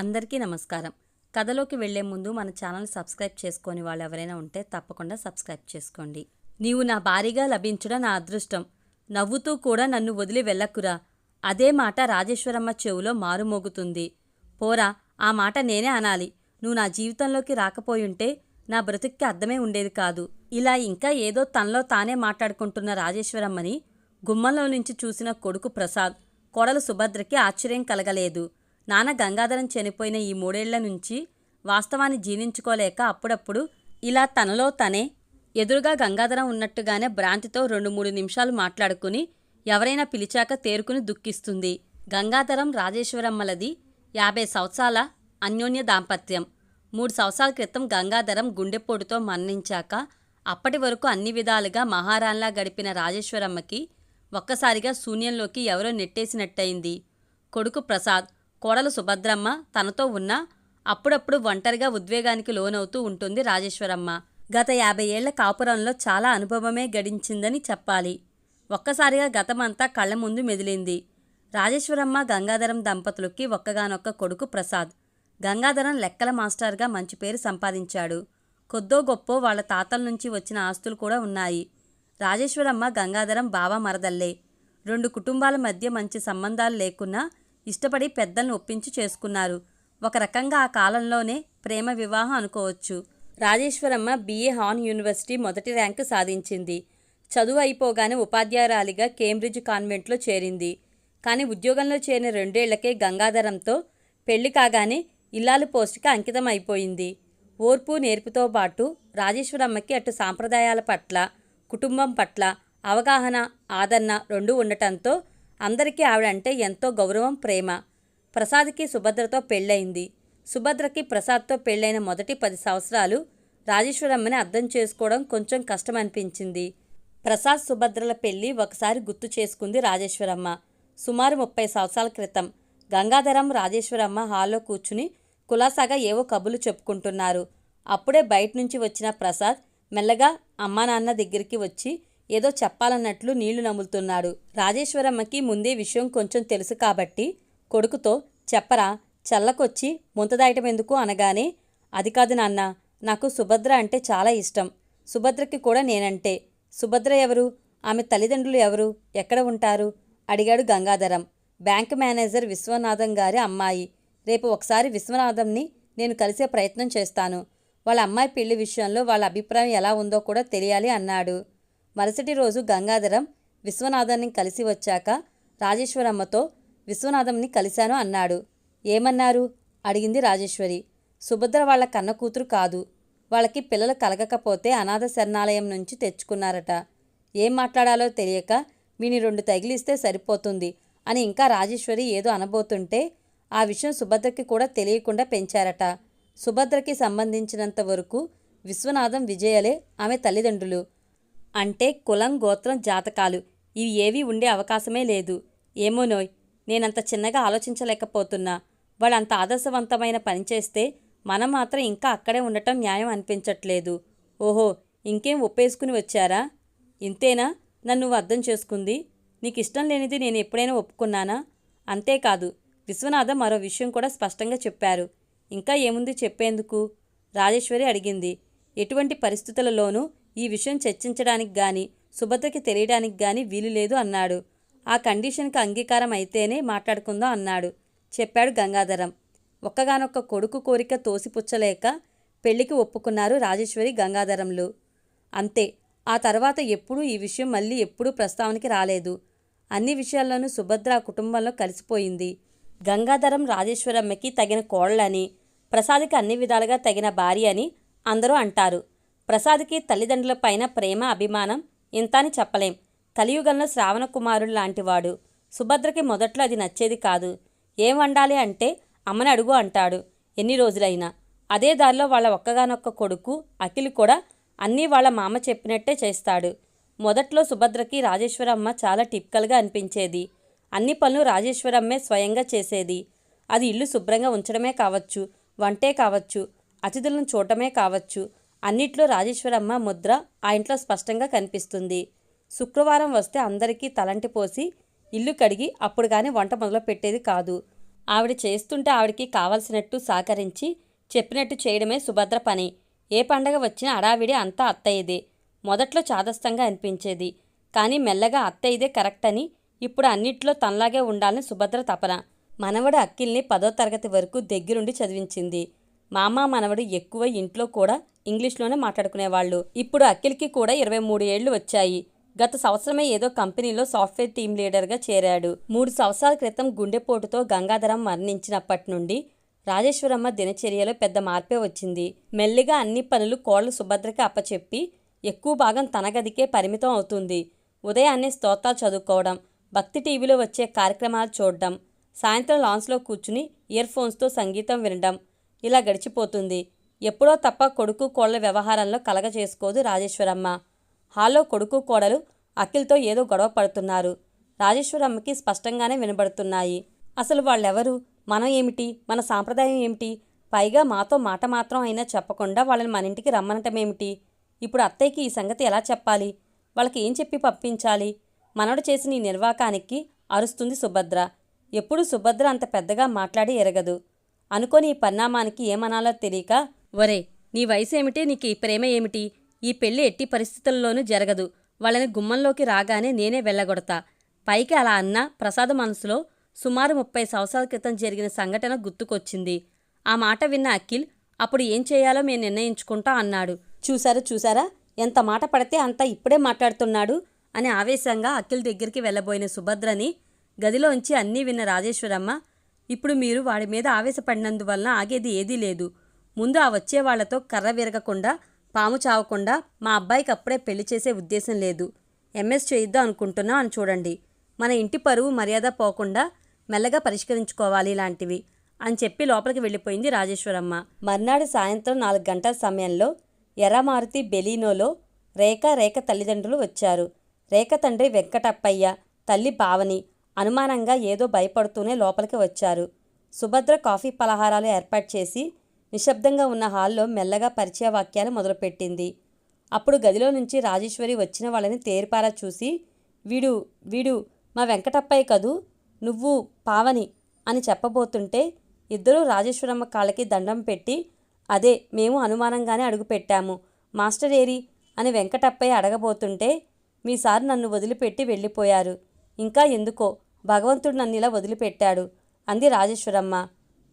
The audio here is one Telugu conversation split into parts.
అందరికీ నమస్కారం. కథలోకి వెళ్ళే ముందు మన ఛానల్ సబ్స్క్రైబ్ చేసుకొని వాళ్ళు ఎవరైనా ఉంటే తప్పకుండా సబ్స్క్రైబ్ చేసుకోండి. నీవు నా భారీగా లభించడం నా అదృష్టం. నవ్వుతూ కూడా నన్ను వదిలి వెళ్ళకురా. అదే మాట రాజేశ్వరమ్మ చెవులో మారుమోగుతుంది. పోరా ఆ మాట నేనే అనాలి. నువ్వు నా జీవితంలోకి రాకపోయుంటే నా బ్రతుక్కి అర్థమే ఉండేది కాదు. ఇలా ఇంకా ఏదో తనలో తానే మాట్లాడుకుంటున్న రాజేశ్వరమ్మని గుమ్మంలో నుంచి చూసిన కొడుకు ప్రసాద్ కోడలు సుభద్రకి ఆశ్చర్యం కలగలేదు. నాన్న గంగాధరం చనిపోయిన ఈ మూడేళ్ళ నుంచి వాస్తవాన్ని జీర్ణించుకోలేక అప్పుడప్పుడు ఇలా తనలో తనే ఎదురుగా గంగాధరం ఉన్నట్టుగానే భ్రాంతితో రెండు మూడు నిమిషాలు మాట్లాడుకుని ఎవరైనా పిలిచాక తేరుకుని దుఃఖిస్తుంది. గంగాధరం రాజేశ్వరమ్మలది యాభై సంవత్సరాల అన్యోన్య దాంపత్యం. మూడు సంవత్సరాల క్రితం గంగాధరం గుండెపోటుతో మరణించాక అప్పటి వరకు అన్ని విధాలుగా మహారాణ్లా గడిపిన రాజేశ్వరమ్మకి ఒక్కసారిగా శూన్యంలోకి ఎవరో నెట్టేసినట్టయింది. కొడుకు ప్రసాద్ కోడలు సుభద్రమ్మ తనతో ఉన్నా అప్పుడప్పుడు ఒంటరిగా ఉద్వేగానికి లోనవుతూ ఉంటుంది రాజేశ్వరమ్మ. గత యాభై ఏళ్ళ కాపురంలో చాలా అనుభవమే గడించిందని చెప్పాలి. ఒక్కసారిగా గతమంతా కళ్ళ ముందు మెదిలింది. రాజేశ్వరమ్మ గంగాధరం దంపతులకి ఒక్కగానొక్క కొడుకు ప్రసాద్. గంగాధరం లెక్కల మాస్టర్గా మంచి పేరు సంపాదించాడు. కొద్దో గొప్పో వాళ్ళ తాతల నుంచి వచ్చిన ఆస్తులు కూడా ఉన్నాయి. రాజేశ్వరమ్మ గంగాధరం బావ మరదల్లే. రెండు కుటుంబాల మధ్య మంచి సంబంధాలు లేకున్నా ఇష్టపడి పెద్దలను ఒప్పించి చేసుకున్నారు. ఒక రకంగా ఆ కాలంలోనే ప్రేమ వివాహం అనుకోవచ్చు. రాజేశ్వరమ్మ బీఏ హాన్ యూనివర్సిటీ మొదటి ర్యాంకు సాధించింది. చదువు అయిపోగానే ఉపాధ్యాయురాలిగా కేంబ్రిడ్జ్ కాన్వెంట్లో చేరింది. కానీ ఉద్యోగంలో చేరిన రెండేళ్ళకే గంగాధరంతో పెళ్ళి కాగానే ఇల్లాలు పోస్టుకి అంకితం అయిపోయింది. ఓర్పు నేర్పుతో పాటు రాజేశ్వరమ్మకి అటు సాంప్రదాయాల పట్ల కుటుంబం పట్ల అవగాహన ఆదరణ రెండూ ఉండటంతో అందరికీ ఆవిడంటే ఎంతో గౌరవం ప్రేమ. ప్రసాద్కి సుభద్రతో పెళ్ళయింది. సుభద్రకి ప్రసాద్తో పెళ్ళైన మొదటి పది సంవత్సరాలు రాజేశ్వరమ్మని అర్థం చేసుకోవడం కొంచెం కష్టం అనిపించింది ప్రసాద్ సుభద్రల పెళ్ళి ఒకసారి గుర్తు చేసుకుంది రాజేశ్వరమ్మ. సుమారు ముప్పై సంవత్సరాల క్రితం గంగాధరం రాజేశ్వరమ్మ హాల్లో కూర్చుని కులాసాగా ఏవో కబులు చెప్పుకుంటున్నారు. అప్పుడే బయట నుంచి వచ్చిన ప్రసాద్ మెల్లగా అమ్మా నాన్న దగ్గరికి వచ్చి ఏదో చెప్పాలన్నట్లు నీళ్ళు నములుతున్నాడు. రాజేశ్వరమ్మకి ముందే విషయం కొంచెం తెలుసు కాబట్టి కొడుకుతో చెప్పరా చల్లకొచ్చి ముంతదాయటం ఎందుకు అనగానే అది కాదు నాన్న నాకు సుభద్ర అంటే చాలా ఇష్టం. సుభద్రకి కూడా నేనంటే. సుభద్ర ఎవరు? ఆమె తల్లిదండ్రులు ఎవరు? ఎక్కడ ఉంటారు? అడిగాడు గంగాధరం. బ్యాంక్ మేనేజర్ విశ్వనాథం గారి అమ్మాయి. రేపు ఒకసారి విశ్వనాథంని నేను కలిసే ప్రయత్నం చేస్తాను. వాళ్ళ అమ్మాయి పెళ్ళి విషయంలో వాళ్ళ అభిప్రాయం ఎలా ఉందో కూడా తెలియాలి అన్నాడు. మరుసటి రోజు గంగాధరం విశ్వనాథన్ని కలిసి వచ్చాక రాజేశ్వరమ్మతో విశ్వనాథంని కలిశాను అన్నాడు. ఏమన్నారు? అడిగింది రాజేశ్వరి. సుభద్ర వాళ్ళ కన్న కూతురు కాదు. వాళ్ళకి పిల్లలు కలగకపోతే అనాథ శరణాలయం నుంచి తెచ్చుకున్నారట. ఏం మాట్లాడాలో తెలియక వీని రెండు తగిలిస్తే సరిపోతుంది అని ఇంకా రాజేశ్వరి ఏదో అనబోతుంటే ఆ విషయం సుభద్రకి కూడా తెలియకుండా పెంచారట. సుభద్రకి సంబంధించినంత వరకు విశ్వనాథం విజయలే ఆమె తల్లిదండ్రులు. అంటే కులం గోత్రం జాతకాలు. ఇవి ఏవీ ఉండే అవకాశమే లేదు. ఏమోనోయ్ నేనంత చిన్నగా ఆలోచించలేకపోతున్నా. వాళ్ళంత ఆదర్శవంతమైన పని చేస్తే మనం మాత్రం ఇంకా అక్కడే ఉండటం న్యాయం అనిపించట్లేదు. ఓహో ఇంకేం ఒప్పేసుకుని వచ్చారా? ఇంతేనా? నన్ను అర్థం చేసుకుంది? నీకు ఇష్టం లేనిది నేను ఎప్పుడైనా ఒప్పుకున్నానా? అంతేకాదు విశ్వనాథం మరో విషయం కూడా స్పష్టంగా చెప్పారు. ఇంకా ఏముంది చెప్పేందుకు? రాజేశ్వరి అడిగింది. ఎటువంటి పరిస్థితులలోనూ ఈ విషయం చర్చించడానికి గాని సుభద్రకి తెలియడానికి గాని వీలు లేదు అన్నాడు. ఆ కండిషన్కి అంగీకారం అయితేనే మాట్లాడుకుందాం అన్నాడు. చెప్పాడు గంగాధరం. ఒక్కగానొక్క కొడుకు కోరిక తోసిపుచ్చలేక పెళ్ళికి ఒప్పుకున్నారు రాజేశ్వరి గంగాధరంలు. అంతే ఆ తర్వాత ఎప్పుడూ ఈ విషయం మళ్ళీ ఎప్పుడూ ప్రస్తావనకి రాలేదు. అన్ని విషయాల్లోనూ సుభద్ర కుటుంబంలో కలిసిపోయింది. గంగాధరం రాజేశ్వరమ్మకి తగిన కోళ్ళని ప్రసాద్కి అన్ని విధాలుగా తగిన భార్య అని అందరూ అంటారు. ప్రసాద్కి తల్లిదండ్రులపైన ప్రేమ అభిమానం ఇంత అని చెప్పలేం. కలియుగంలో శ్రావణ కుమారుడు లాంటివాడు. సుభద్రకి మొదట్లో అది నచ్చేది కాదు. ఏం వండాలి అంటే అమ్మని అడుగు అంటాడు ఎన్ని రోజులైనా. అదే దారిలో వాళ్ళ ఒక్కగానొక్క కొడుకు అఖిల్ కూడా అన్నీ వాళ్ళ మామ చెప్పినట్టే చేస్తాడు. మొదట్లో సుభద్రకి రాజేశ్వరమ్మ చాలా టిప్కల్గా అనిపించేది. అన్ని పనులు రాజేశ్వరమ్మే స్వయంగా చేసేది. అది ఇల్లు శుభ్రంగా ఉంచడమే కావచ్చు వంటే కావచ్చు అతిథులను చూడటమే కావచ్చు అన్నిట్లో రాజేశ్వరమ్మ ముద్ర ఆ ఇంట్లో స్పష్టంగా కనిపిస్తుంది. శుక్రవారం వస్తే అందరికీ తలంటి పోసి ఇల్లు కడిగి అప్పుడు కానీ వంట మొదలు పెట్టేది కాదు. ఆవిడ చేస్తుంటే ఆవిడికి కావలసినట్టు సహకరించి చెప్పినట్టు చేయడమే సుభద్ర పని. ఏ పండగ వచ్చినా అడావిడి అంతా అత్తయ్యదే. మొదట్లో చాదస్తంగా అనిపించేది. కానీ మెల్లగా అత్తయ్యదే కరెక్ట్ అని ఇప్పుడు అన్నిట్లో తనలాగే ఉండాలని సుభద్ర తపన. మనవడు అక్కిల్ని పదో తరగతి వరకు దగ్గరుండి చదివించింది. మామ మనవడు ఎక్కువ ఇంట్లో కూడా ఇంగ్లీష్లోనే మాట్లాడుకునేవాళ్ళు. ఇప్పుడు అఖిల్కి కూడా ఇరవై మూడు ఏళ్ళు వచ్చాయి. గత సంవత్సరమే ఏదో కంపెనీలో సాఫ్ట్వేర్ టీం లీడర్గా చేరాడు. మూడు సంవత్సరాల క్రితం గుండెపోటుతో గంగాధరం మరణించినప్పటి నుండి రాజేశ్వరమ్మ దినచర్యలో పెద్ద మార్పే వచ్చింది. మెల్లిగా అన్ని పనులు కోళ్ళ సుభద్రకి అప్పచెప్పి ఎక్కువ భాగం తన గదికే పరిమితం అవుతుంది. ఉదయాన్నే స్తోత్రాలు చదువుకోవడం భక్తి టీవీలో వచ్చే కార్యక్రమాలు చూడడం సాయంత్రం లాన్స్లో కూర్చుని ఇయర్ ఫోన్స్తో సంగీతం వినడం ఇలా గడిచిపోతుంది. ఎప్పుడో తప్ప కొడుకు కోళ్ళ వ్యవహారంలో కలగ చేసుకోదు రాజేశ్వరమ్మ. హాల్లో కొడుకు కోడలు అఖిల్తో ఏదో గొడవ పడుతున్నారు. రాజేశ్వరమ్మకి స్పష్టంగానే వినబడుతున్నాయి. అసలు వాళ్ళెవరు? మనం ఏమిటి? మన సాంప్రదాయం ఏమిటి? పైగా మాతో మాట మాత్రం అయినా చెప్పకుండా వాళ్ళని మన ఇంటికి రమ్మనటమేమిటి ఇప్పుడు అత్తయ్యకి ఈ సంగతి ఎలా చెప్పాలి? వాళ్ళకి ఏం చెప్పి పంపించాలి? మనవడు చేసిన ఈ నిర్వాకానికి అరుస్తుంది సుభద్ర. ఎప్పుడు సుభద్ర అంత పెద్దగా మాట్లాడి ఎరగదు. అనుకోని ఈ పరిణామానికి ఏమనాలో తెలియక ఒరే నీ వయసు ఏమిటి నీకు ఈ ప్రేమ ఏమిటి? ఈ పెళ్ళి ఎట్టి పరిస్థితుల్లోనూ జరగదు. వాళ్ళని గుమ్మంలోకి రాగానే నేనే వెళ్ళగొడతా. పైకి అలా అన్న ప్రసాద్ మనసులో సుమారు ముప్పై సంవత్సరాల క్రితం జరిగిన సంఘటన గుర్తుకొచ్చింది. ఆ మాట విన్న అఖిల్ అప్పుడు ఏం చేయాలో మేము నిర్ణయించుకుంటా అన్నాడు. చూసారా చూసారా ఎంత మాట పడితే అంత ఇప్పుడే మాట్లాడుతున్నాడు అని ఆవేశంగా అఖిల్ దగ్గరికి వెళ్ళబోయిన సుభద్రని గదిలోంచి అన్నీ విన్న రాజేశ్వరమ్మ ఇప్పుడు మీరు వాడి మీద ఆవేశపడినందువలన ఆగేది ఏదీ లేదు. ముందు ఆ వచ్చే వాళ్ళతో కర్ర విరగకుండా పాము చావకుండా మా అబ్బాయికి అప్పుడే పెళ్ళి చేసే ఉద్దేశం లేదు. ఎంఎస్ చేయిద్దాం అనుకుంటున్నా అని చూడండి. మన ఇంటి పరువు మర్యాద పోకుండా మెల్లగా పరిష్కరించుకోవాలి ఇలాంటివి అని చెప్పి లోపలికి వెళ్ళిపోయింది రాజేశ్వరమ్మ. మర్నాడు సాయంత్రం నాలుగు గంటల సమయంలో ఎర్రమారుతి బెలీనోలో రేఖ రేఖ తల్లిదండ్రులు వచ్చారు. రేఖ తండ్రి వెంకటప్పయ్య తల్లి పావని అనుమానంగా ఏదో భయపడుతూనే లోపలికి వచ్చారు. సుభద్ర కాఫీ పలహారాలు ఏర్పాటు చేసి నిశ్శబ్దంగా ఉన్న హాల్లో మెల్లగా పరిచయ వాక్యాలు మొదలుపెట్టింది. అప్పుడు గదిలో నుంచి రాజేశ్వరి వచ్చిన వాళ్ళని తేరిపారా చూసి వీడు వీడు మా వెంకటప్పయ్య కదూ? నువ్వు పావని అని చెప్పబోతుంటే ఇద్దరూ రాజేశ్వరమ్మ కాళ్ళకి దండం పెట్టి అదే మేము అనుమానంగానే అడుగుపెట్టాము మాస్టర్ ఏరి అని వెంకటప్పయ్య అడగబోతుంటే మీ సార్ నన్ను వదిలిపెట్టి వెళ్ళిపోయారు. ఇంకా ఎందుకో? భగవంతుడు నన్ను ఇలా వదిలిపెట్టాడు అంది రాజేశ్వరమ్మ.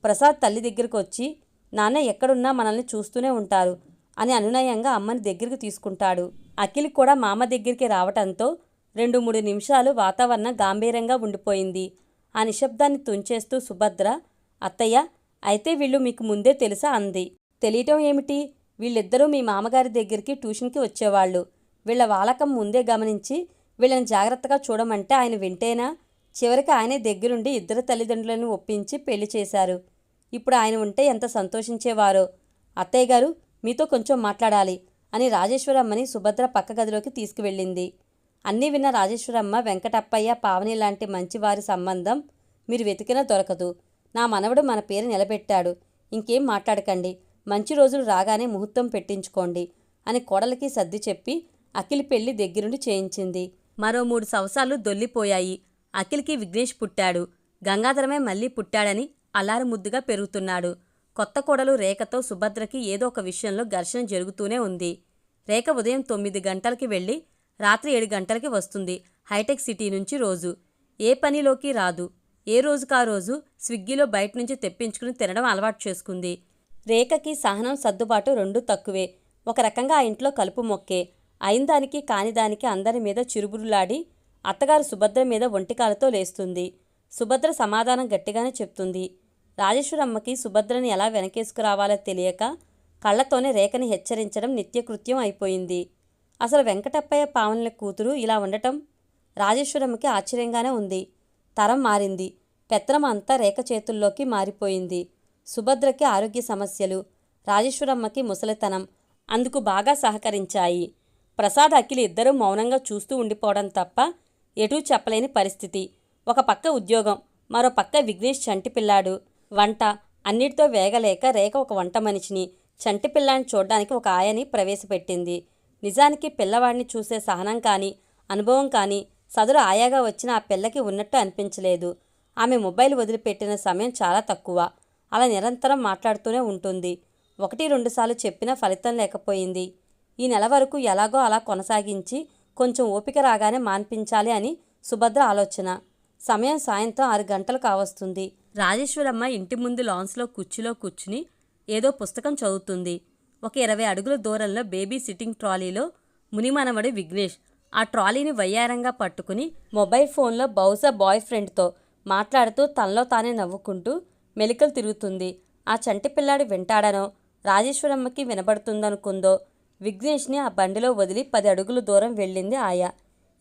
ప్రసాద్ తల్లి దగ్గరకు వచ్చి నాన్న ఎక్కడున్నా మనల్ని చూస్తూనే ఉంటారు అని అనునయంగా అమ్మని దగ్గరికి తీసుకుంటాడు. అఖిల్ కూడా మామ దగ్గరికి రావటంతో రెండు మూడు నిమిషాలు వాతావరణం గాంభీర్యంగా ఉండిపోయింది. ఆ నిశ్శబ్దాన్ని తుంచేస్తూ సుభద్ర అత్తయ్య అయితే వీళ్ళు మీకు ముందే తెలుసా అంది. తెలియటం ఏమిటి? వీళ్ళిద్దరూ మీ మామగారి దగ్గరికి ట్యూషన్కి వచ్చేవాళ్ళు. వీళ్ళ వాలకం ముందే గమనించి వీళ్ళని జాగ్రత్తగా చూడమంటే ఆయన వింటేనా? చివరికి ఆయనే దగ్గరుండి ఇద్దరు తల్లిదండ్రులను ఒప్పించి పెళ్ళి చేశారు. ఇప్పుడు ఆయన ఉంటే ఎంత సంతోషించేవారో. అత్తయ్య గారు మీతో కొంచెం మాట్లాడాలి అని రాజేశ్వరమ్మని సుభద్ర పక్క గదిలోకి తీసుకువెళ్ళింది. అన్నీ విన్న రాజేశ్వరమ్మ వెంకటప్పయ్య పావని లాంటి మంచివారి సంబంధం మీరు వెతికినా దొరకదు. నా మనవడు మన పేరు నిలబెట్టాడు. ఇంకేం మాట్లాడకండి. మంచి రోజులు రాగానే ముహూర్తం పెట్టించుకోండి అని కోడలికి సర్ది చెప్పి అఖిల్ పెళ్ళి దగ్గరుండి చేయించింది. మరో మూడు సంవత్సరాలు దొల్లిపోయాయి. అఖిల్కి విఘ్నేష్ పుట్టాడు. గంగాధరమే మళ్ళీ పుట్టాడని అల్లారు ముద్దుగా పెరుగుతున్నాడు. కొత్త కోడలు రేఖతో సుభద్రకి ఏదో ఒక విషయంలో ఘర్షణ జరుగుతూనే ఉంది. రేఖ ఉదయం తొమ్మిది గంటలకి వెళ్ళి రాత్రి ఏడు గంటలకి వస్తుంది హైటెక్ సిటీ నుంచి రోజు. ఏ పనిలోకి రాదు. ఏ రోజుకా రోజు స్విగ్గీలో బయట నుంచి తెప్పించుకుని తినడం అలవాటు చేసుకుంది. రేఖకి సహనం సర్దుబాటు రెండూ తక్కువే. ఒక రకంగా ఆ ఇంట్లో కలుపు మొక్కే. అయిందానికి కానిదానికి అందరి మీద చిరుబురులాడి అత్తగారు సుభద్ర మీద ఒంటికాలతో లేస్తుంది. సుభద్ర సమాధానం గట్టిగానే చెప్తుంది. రాజేశ్వరమ్మకి సుభద్రని ఎలా వెనకేసుకురావాలో తెలియక కళ్ళతోనే రేఖని హెచ్చరించడం నిత్యకృత్యం అయిపోయింది. అసలు వెంకటప్పయ్య పావనుల కూతురు ఇలా ఉండటం రాజేశ్వరమ్మకి ఆశ్చర్యంగానే ఉంది. తరం మారింది. పెత్తనం అంతా రేఖ చేతుల్లోకి మారిపోయింది. సుభద్రకి ఆరోగ్య సమస్యలు రాజేశ్వరమ్మకి ముసలితనం అందుకు బాగా సహకరించాయి. ప్రసాద్ అఖిల్ ఇద్దరూ మౌనంగా చూస్తూ ఉండిపోవడం తప్ప ఎటూ చెప్పలేని పరిస్థితి. ఒక పక్క ఉద్యోగం మరో పక్క విఘ్నేష్ చంటి పిల్లాడు. వంట అన్నిటితో వేగలేక రేఖ ఒక వంట మనిషిని చంటి పిల్లాన్ని చూడడానికి ఒక ఆయని ప్రవేశపెట్టింది. నిజానికి పిల్లవాడిని చూసే సహనం కానీ అనుభవం కానీ సదరు ఆయాగా వచ్చిన ఆ పిల్లకి ఉన్నట్టు అనిపించలేదు. ఆమె మొబైల్ వదిలిపెట్టిన సమయం చాలా తక్కువ. అలా నిరంతరం మాట్లాడుతూనే ఉంటుంది. ఒకటి రెండుసార్లు చెప్పినా ఫలితం లేకపోయింది. ఈ నెల వరకు ఎలాగో అలా కొనసాగించి కొంచెం ఓపిక రాగానే మాన్పించాలి అని సుభద్ర ఆలోచన. సమయం సాయంత్రం ఆరు గంటలు కావస్తుంది రాజేశ్వరమ్మ ఇంటి ముందు లాన్స్లో కుర్చీలో కూర్చుని ఏదో పుస్తకం చదువుతుంది. ఒక ఇరవై అడుగుల దూరంలో బేబీ సిట్టింగ్ ట్రాలీలో మునిమనవడి విఘ్నేష్. ఆ ట్రాలీని వయ్యారంగా పట్టుకుని మొబైల్ ఫోన్లో బహుశా బాయ్ ఫ్రెండ్తో మాట్లాడుతూ తనలో తానే నవ్వుకుంటూ మెలికలు తిరుగుతుంది. ఆ చంటి పిల్లాడు వింటాడనో రాజేశ్వరమ్మకి వినబడుతుందనుకుందో విఘ్నేష్ని ఆ బండిలో వదిలి పది అడుగుల దూరం వెళ్ళింది ఆయా.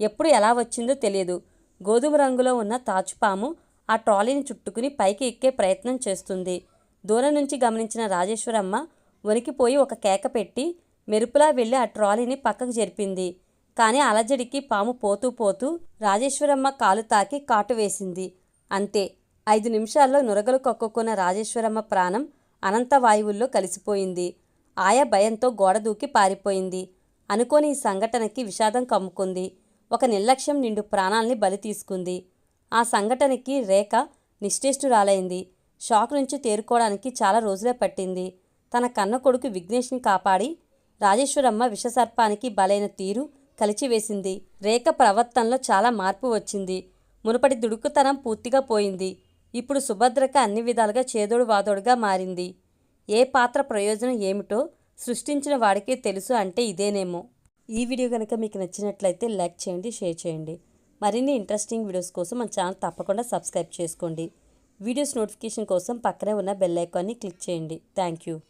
ఎప్పుడు ఎలా వచ్చిందో తెలియదు. గోధుమ రంగులో ఉన్న తాచుపాము ఆ ట్రాలీని చుట్టుకుని పైకి ఎక్కే ప్రయత్నం చేస్తుంది. దూరం నుంచి గమనించిన రాజేశ్వరమ్మ వణికిపోయి ఒక కేక పెట్టి మెరుపులా వెళ్ళి ఆ ట్రాలీని పక్కకు జరిపింది. కానీ అలజడికి పాము పోతూ పోతూ రాజేశ్వరమ్మ కాలు తాకి కాటు వేసింది. అంతే. ఐదు నిమిషాల్లో నురగలు కక్కుకున్న రాజేశ్వరమ్మ ప్రాణం అనంత వాయువుల్లో కలిసిపోయింది. ఆయా భయంతో గోడ దూకి పారిపోయింది. అనుకోని ఈ సంఘటనకి విషాదం కమ్ముకుంది. ఒక నిర్లక్ష్యం నిండు ప్రాణాల్ని బలి తీసుకుంది. ఆ సంఘటనకి రేఖ నిశ్చేష్టురాలైంది. షాక్ నుంచి తేరుకోవడానికి చాలా రోజులే పట్టింది. తన కన్న కొడుకు విఘ్నేష్ని కాపాడి రాజేశ్వరమ్మ విషసర్పానికి బలైన తీరు కలిచివేసింది. రేఖ ప్రవర్తనలో చాలా మార్పు వచ్చింది. మునుపటి దుడుకుతనం పూర్తిగా పోయింది. ఇప్పుడు సుభద్రక అన్ని విధాలుగా చేదోడు వాదోడుగా మారింది. ఏ పాత్ర ప్రయోజనం ఏమిటో సృష్టించిన వాడికే తెలుసు అంటే ఇదేనేమో. ఈ వీడియో కనుక మీకు నచ్చినట్లయితే లైక్ చేయండి షేర్ చేయండి. మరిన్ని ఇంట్రెస్టింగ్ వీడియోస్ కోసం మన ఛానల్ తప్పకుండా సబ్స్క్రైబ్ చేసుకోండి. వీడియోస్ నోటిఫికేషన్ కోసం పక్కనే ఉన్న బెల్ ఐకాన్ని క్లిక్ చేయండి. Thank you.